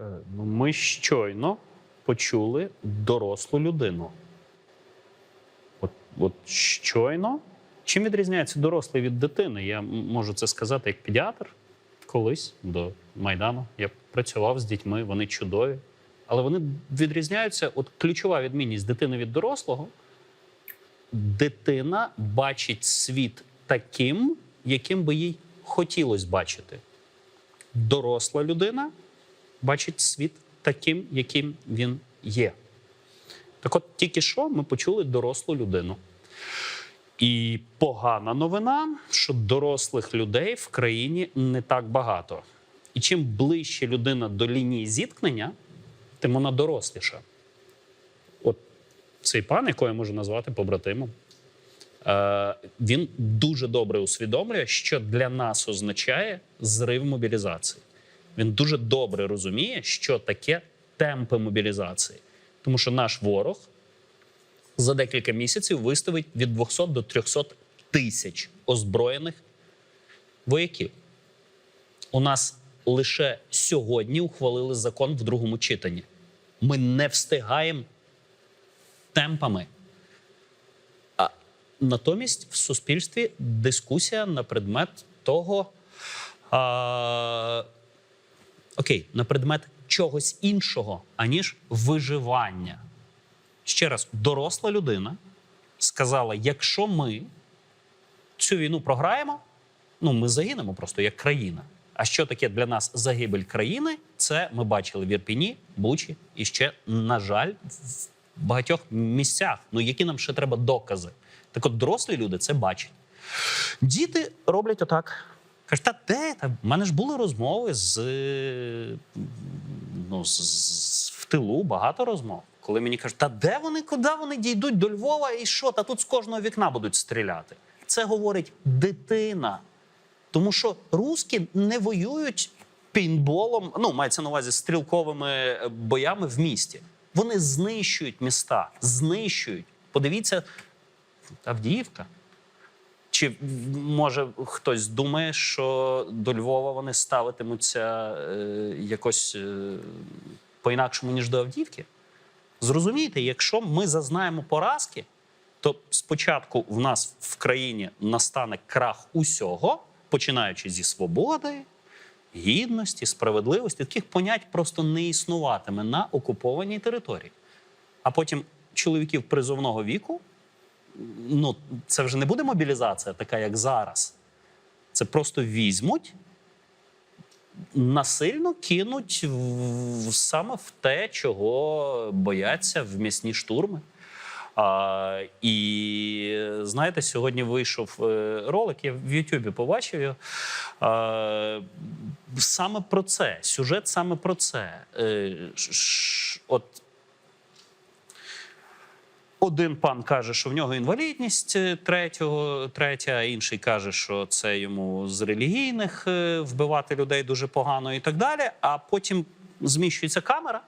Е, Ну, ми щойно почули дорослу людину. От, от щойно. Чим відрізняється дорослий від дитини? Я можу це сказати як педіатр колись до Майдану. Я працював з дітьми, вони чудові. Але вони відрізняються. От ключова відмінність дитини від дорослого. Дитина бачить світ таким, яким би їй хотілося бачити. Доросла людина бачить світ таким, яким він є. Так от тільки що ми почули дорослу людину. І погана новина, що дорослих людей в країні не так багато. І чим ближче людина до лінії зіткнення, тим вона доросліша. От цей пан, якого я можу назвати побратимом, е, він дуже добре усвідомлює, що для нас означає зрив мобілізації. Він дуже добре розуміє, що таке темпи мобілізації. Тому що наш ворог за декілька місяців виставить від 200 до 300 тисяч озброєних вояків. У нас лише сьогодні ухвалили закон в другому читанні. Ми не встигаємо темпами. А натомість в суспільстві дискусія на предмет того. А, окей, на предмет чогось іншого, аніж виживання. Ще раз, доросла людина сказала: якщо ми цю війну програємо, ну ми загинемо просто як країна. А що таке для нас загибель країни? Це ми бачили в Ірпіні, Бучі і ще, на жаль, в багатьох місцях. Ну які нам ще треба докази? Так от дорослі люди це бачать. Діти роблять отак. Кажуть, та де там? У мене ж були розмови з, ну, з, з- в тилу, багато розмов. Коли мені кажуть, та де вони, куди вони дійдуть до Львова і що? Та тут з кожного вікна будуть стріляти. Це говорить дитина. Тому що русські не воюють пейнтболом, ну, мається на увазі стрілковими е, боями в місті. Вони знищують міста, знищують. Подивіться, Авдіївка. Чи може хтось думає, що до Львова вони ставитимуться е, якось е, по-інакшому, ніж до Авдіївки? Зрозумійте, якщо ми зазнаємо поразки, то спочатку в нас в країні настане крах усього, починаючи зі свободи, гідності, справедливості. Таких понять просто не існуватиме на окупованій території. А потім чоловіків призовного віку ну, це вже не буде мобілізація, така як зараз. Це просто візьмуть, насильно кинуть в, саме в те, чого бояться в м'ясні штурми. А, і знаєте, сьогодні вийшов е, ролик, я в Ютубі побачив його. А, саме про це, сюжет саме про це. Е, от один пан каже, що в нього інвалідність е, третього, третя, інший каже, що це йому з релігійних е, вбивати людей дуже погано і так далі. А потім зміщується камера,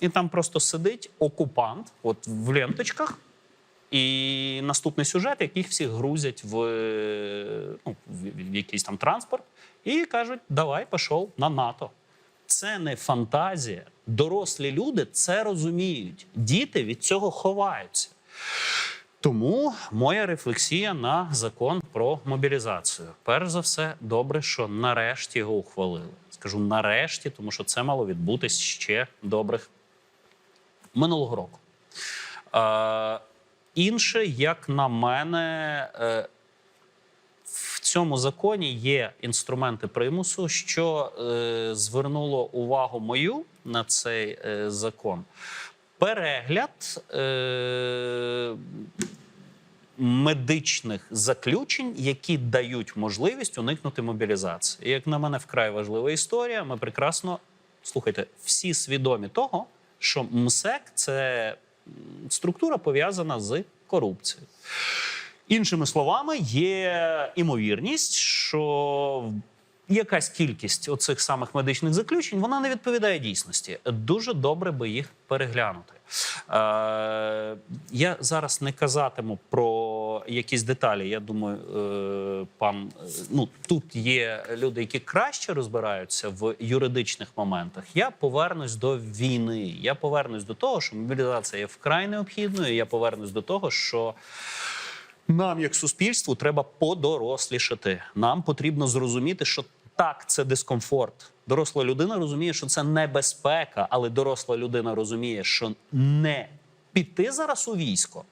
і там просто сидить окупант, от в ленточках. І наступний сюжет, яких всіх грузять в, е, ну, в якийсь там транспорт, і кажуть: давай, пішов на НАТО. Це не фантазія. Дорослі люди це розуміють. Діти від цього ховаються. Тому моя рефлексія на закон про мобілізацію. Перш за все, добре, що нарешті його ухвалили. Скажу нарешті, тому що це мало відбутись ще добрих минулого року. Е, інше, як на мене, е, в цьому законі є інструменти примусу, що е, звернуло увагу мою на цей е, закон. Перегляд е, медичних заключень, які дають можливість уникнути мобілізації. І, як на мене, вкрай важлива історія. Ми прекрасно слухайте, всі свідомі того, що МСЕК це структура пов'язана з корупцією. Іншими словами, є імовірність, що якась кількість оцих самих медичних заключень вона не відповідає дійсності. Дуже добре би їх переглянути. Е, я зараз не казатиму про якісь деталі. Я думаю, е, пан ну тут є люди, які краще розбираються в юридичних моментах. Я повернусь до війни. Я повернусь до того, що мобілізація є вкрай необхідною. Я повернусь до того, що. Нам, як суспільству, треба подорослішати. Нам потрібно зрозуміти, що так, це дискомфорт. Доросла людина розуміє, що це небезпека, але доросла людина розуміє, що не піти зараз у військо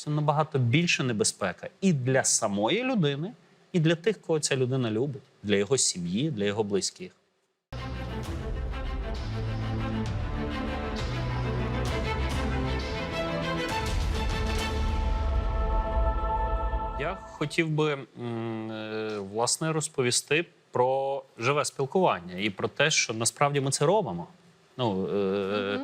це набагато більше небезпека і для самої людини, і для тих, кого ця людина любить, для його сім'ї, для його близьких. Я хотів би е, власне розповісти про живе спілкування і про те, що насправді ми це робимо. Ну, е,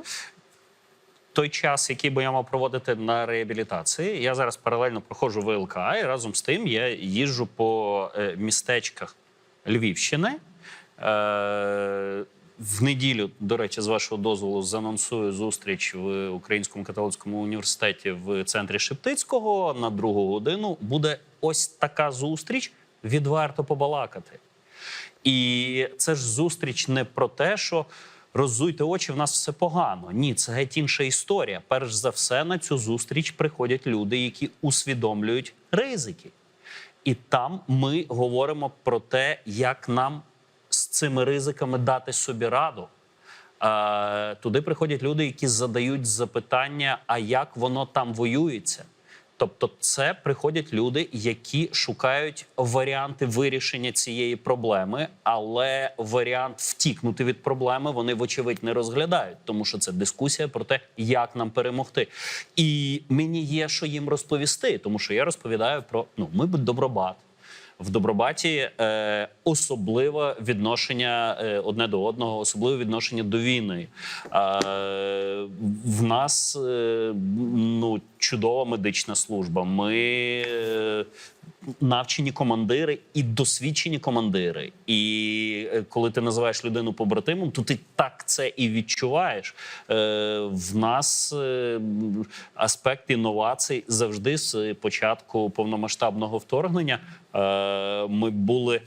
той час, який би я мав проводити на реабілітації, я зараз паралельно проходжу ВЛК, і разом з тим я їжджу по е, містечках Львівщини. В неділю, до речі, з вашого дозволу, занонсую зустріч в Українському католицькому університеті в центрі Шептицького на другу годину. Буде ось така зустріч. Відверто побалакати. І це ж зустріч не про те, що роззуйте очі, в нас все погано. Ні, це геть інша історія. Перш за все, на цю зустріч приходять люди, які усвідомлюють ризики. І там ми говоримо про те, як нам цими ризиками дати собі раду. Туди приходять люди, які задають запитання, а як воно там воюється. Тобто, це приходять люди, які шукають варіанти вирішення цієї проблеми, але варіант втікнути від проблеми вони вочевидь не розглядають, тому що це дискусія про те, як нам перемогти. І мені є що їм розповісти, тому що я розповідаю про ну, ми добробат. В добробаті е, особливе відношення е, одне до одного, особливе відношення до війни. Е, в нас е, ну, чудова медична служба. Ми е, навчені командири і досвідчені командири. І е, коли ти називаєш людину побратимом, то ти так це і відчуваєш. Е, в нас аспект інновацій завжди з початку повномасштабного вторгнення ми були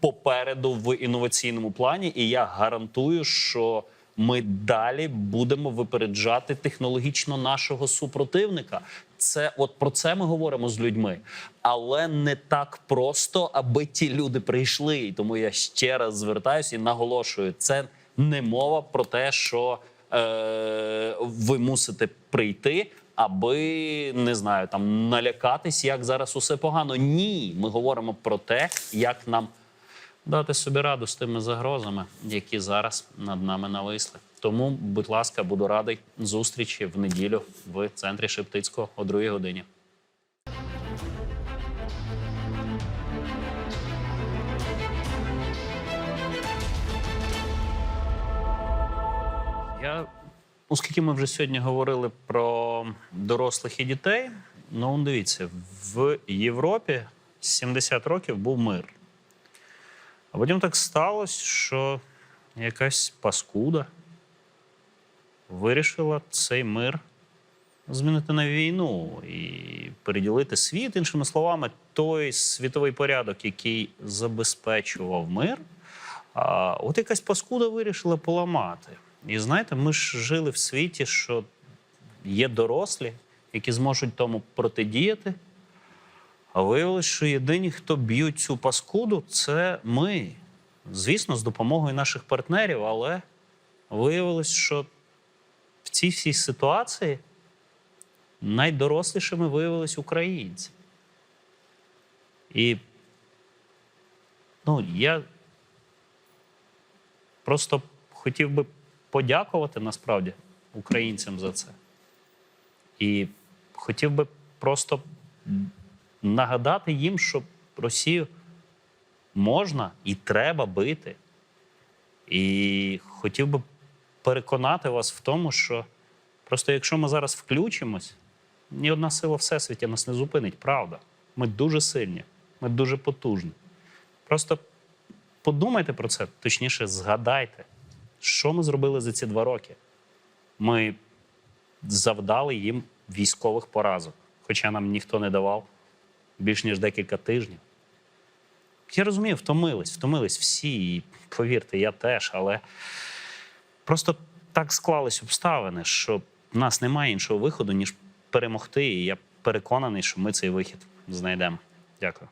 попереду в інноваційному плані, і я гарантую, що ми далі будемо випереджати технологічно нашого супротивника. Це от про це ми говоримо з людьми, але не так просто, аби ті люди прийшли. І тому я ще раз звертаюся і наголошую: це не мова про те, що е, ви мусите прийти. Аби не знаю, там налякатись, як зараз усе погано. Ні, ми говоримо про те, як нам дати собі раду з тими загрозами, які зараз над нами нависли. Тому, будь ласка, буду радий зустрічі в неділю в центрі Шептицького о другій годині. Я, оскільки ми вже сьогодні говорили про дорослих і дітей, ну дивіться, в Європі 70 років був мир. А потім так сталося, що якась паскуда вирішила цей мир змінити на війну і переділити світ, іншими словами, той світовий порядок, який забезпечував мир. А от якась паскуда вирішила поламати. І знаєте, ми ж жили в світі, що є дорослі, які зможуть тому протидіяти. А виявилось, що єдині, хто б'ють цю паскуду, це ми. Звісно, з допомогою наших партнерів, але виявилось, що в цій всій ситуації найдорослішими виявились українці. І ну, я просто хотів би подякувати насправді українцям за це. І хотів би просто нагадати їм, що Росію можна і треба бити. І хотів би переконати вас в тому, що просто якщо ми зараз включимось, ні одна сила Всесвіті нас не зупинить, правда. Ми дуже сильні, ми дуже потужні. Просто подумайте про це, точніше, згадайте, що ми зробили за ці два роки. Ми завдали їм військових поразок, хоча нам ніхто не давав більш ніж декілька тижнів. Я розумію, втомились, втомились всі, і повірте, я теж, але просто так склались обставини, що в нас немає іншого виходу, ніж перемогти. І я переконаний, що ми цей вихід знайдемо. Дякую.